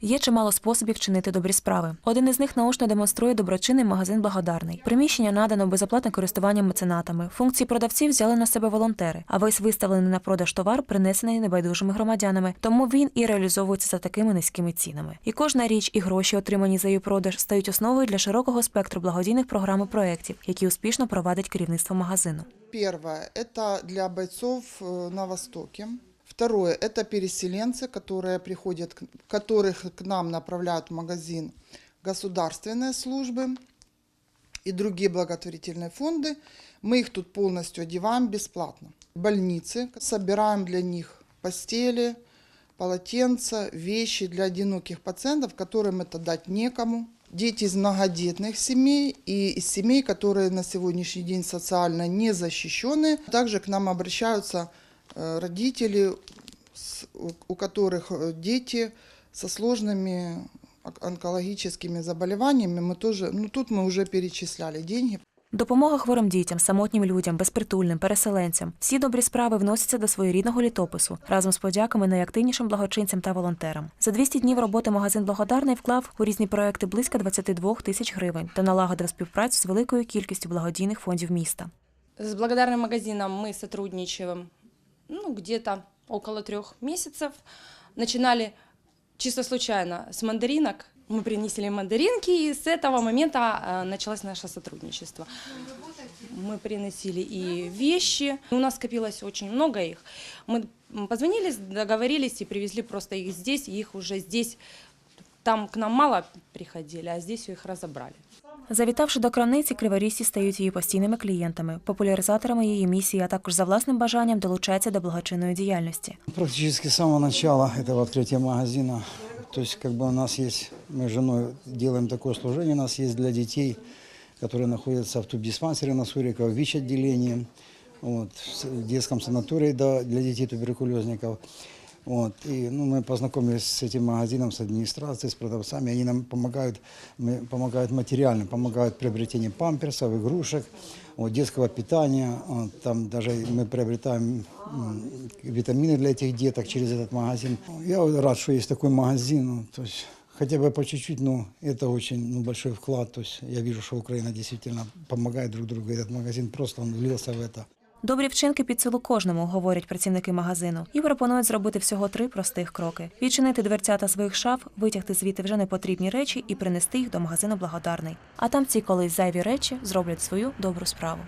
Є чимало способів чинити добрі справи. Один із них наочно демонструє доброчинний магазин Благодарний. Приміщення надано безоплатне користування меценатами. Функції продавців взяли на себе волонтери, а весь виставлений на продаж товар принесений небайдужими громадянами. Тому він і реалізовується за такими низькими цінами. І кожна річ і гроші, отримані за її продаж, стають основою для широкого спектру благодійних програм і проєктів, які успішно провадить керівництво магазину. Первое – это для бойцов э, на Востоке. Второе – это переселенцы, которые приходят, которых к нам направляют в магазин государственные службы и другие благотворительные фонды. Мы их тут полностью одеваем бесплатно. Больницы, собираем для них постели, полотенца, вещи для одиноких пациентов, которым это дать некому. Дети из многодетных семей и из семей, которые на сегодняшний день социально не защищенные. Также к нам обращаются родители, с- у- у которых э, дети со сложными онк- онкологическими заболеваниями. Мы тоже, ну тут мы уже перечисляли деньги. Допомога хворим дітям, самотнім людям, безпритульним, переселенцям. Всі добрі справи вносяться до своєрідного літопису разом з подяками найактивнішим благочинцям та волонтерам. За 200 днів роботи магазин Благодарний вклав у різні проекти близько 22 тисяч гривень та налагодив співпрацю з великою кількістю благодійних фондів міста. С благодарным магазином мы сотрудничаем ну, где-то около трех месяцев. Начинали чисто случайно с мандаринок. Мы принесли мандаринки, и с этого момента э, началось наше сотрудничество. Мы приносили и вещи. У нас скопилось очень много их. Мы позвонили, договорились и привезли просто их здесь. И их уже здесь, там к нам мало приходили, а здесь их разобрали. Завітавши до крамниці, криворізці стають її постійними клієнтами, популяризаторами її місії, а також за власним бажанням долучаються до благочинної діяльності. Практически с самого начала этого открытия магазина. То есть как бы у нас есть, мы с женой делаем такое служение, у нас есть для детей, которые находятся в тубдиспансере на Сурикова, в ВИЧ-отделении, вот, в детском санатории да, для детей туберкулезников. Вот, и ну, мы познакомились с этим магазином, с администрацией, с продавцами. Они нам помогают, мы- помогают материально, помогают в приобретении памперсов, игрушек, вот, детского питания. Вот, там даже мы приобретаем м, витамины для этих деток через этот магазин. Я вот рад, что есть такой магазин. ну, то есть хотя бы по чуть-чуть, но это очень ну, большой вклад. То есть я вижу, что Украина действительно помогает друг другу. Этот магазин просто он влился в это. Добрі вчинки під силу кожному, говорять працівники магазину, і пропонують зробити всього три простих кроки: відчинити дверцята своїх шаф, витягти звідти вже непотрібні речі і принести їх до магазину благодарний. А там ці колись зайві речі зроблять свою добру справу.